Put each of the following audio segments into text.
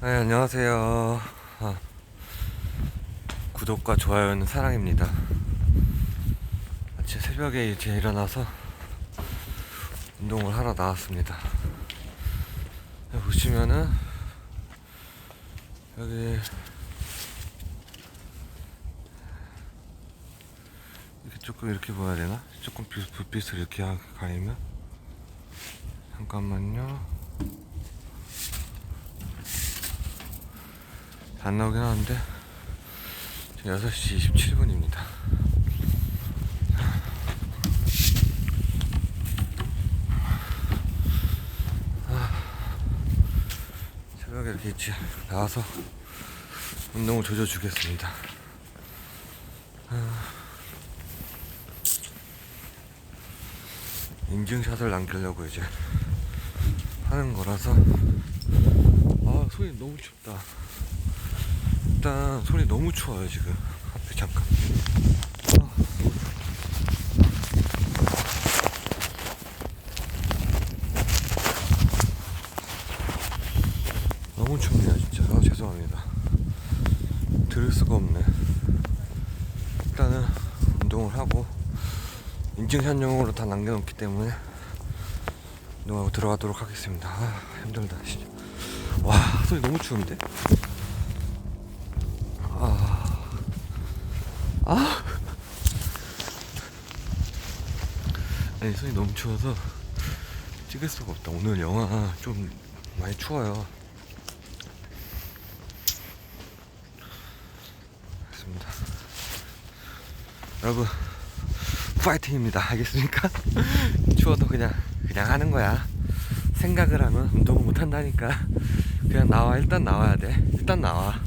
네, 안녕하세요. 아, 구독과 좋아요는 사랑입니다. 아침 새벽에 이제 일어나서 운동을 하러 나왔습니다. 여기 보시면은 여기 이렇게 조금 이렇게 보여야 되나? 조금 빛- 불빛을 이렇게 하- 가리면 잠깐만요. 안 나오긴 하는데 지금 6시 27분입니다 새벽에 이렇게 일찍 나와서 운동을 조져주겠습니다 아. 인증샷을 남기려고 이제 하는 거라서 아 손이 너무 춥다 일단 손이 너무 추워요 지금. 앞에 잠깐. 아. 너무 춥네요 진짜. 아, 죄송합니다. 들을 수가 없네. 일단은 운동을 하고 인증샷용으로 다 남겨놓기 때문에 운동하고 들어가도록 하겠습니다. 아 힘들다 진짜. 와 손이 너무 추운데 아. 아니 손이 너무 추워서 찍을 수가 없다. 오늘 영화 좀 많이 추워요. 알겠습니다. 여러분 파이팅입니다. 알겠습니까? 추워도 그냥 그냥 하는 거야. 생각을 하면 운동을 못 한다니까. 그냥 나와 일단 나와야 돼. 일단 나와.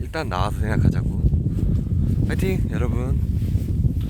일단 나와서 생각하자고. 파이팅 여러분